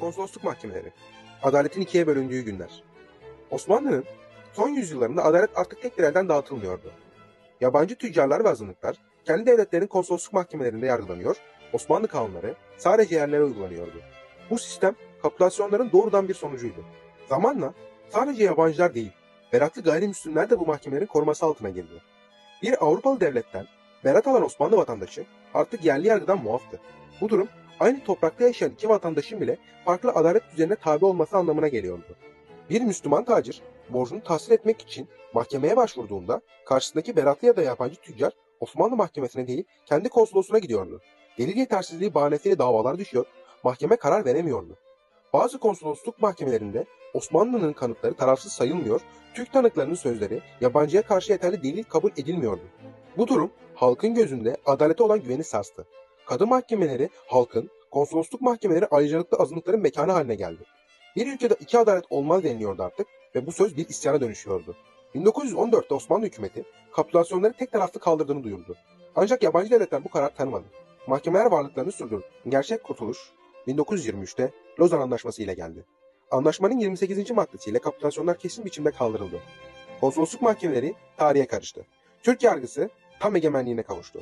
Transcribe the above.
Konsolosluk mahkemeleri. Adaletin ikiye bölündüğü günler. Osmanlı'nın son yüzyıllarında adalet artık tek bir elden dağıtılmıyordu. Yabancı tüccarlar ve azınlıklar kendi devletlerinin konsolosluk mahkemelerinde yargılanıyor, Osmanlı kanunları sadece yerlere uygulanıyordu. Bu sistem kapitülasyonların doğrudan bir sonucuydu. Zamanla sadece yabancılar değil, beratlı gayrimüslimler de bu mahkemelerin koruması altına girdi. Bir Avrupalı devletten berat alan Osmanlı vatandaşı artık yerli yargıdan muaftı. Bu durum aynı toprakta yaşayan iki vatandaşın bile farklı adalet düzenine tabi olması anlamına geliyordu. Bir Müslüman tacir borcunu tahsil etmek için mahkemeye başvurduğunda karşısındaki beratlı ya da yabancı tüccar Osmanlı mahkemesine değil kendi konsolosluğuna gidiyordu. Delil yetersizliği bahanesiyle davalar düşüyor, mahkeme karar veremiyordu. Bazı konsolosluk mahkemelerinde Osmanlı'nın kanıtları tarafsız sayılmıyor, Türk tanıklarının sözleri yabancıya karşı yeterli delil kabul edilmiyordu. Bu durum halkın gözünde adalete olan güveni sarstı. Kadın mahkemeleri halkın, konsolosluk mahkemeleri ayrıcalıklı azınlıkların mekanı haline geldi. Bir ülkede iki adalet olmaz deniliyordu artık ve bu söz bir isyana dönüşüyordu. 1914'te Osmanlı hükümeti kapitülasyonları tek taraflı kaldırdığını duyurdu. Ancak yabancı devletler bu kararı tanımadı. Mahkemeler varlıklarını sürdürdü. Gerçek kurtuluş 1923'te Lozan Anlaşması ile geldi. Anlaşmanın 28. maddesiyle kapitülasyonlar kesin biçimde kaldırıldı. Konsolosluk mahkemeleri tarihe karıştı. Türk yargısı tam egemenliğine kavuştu.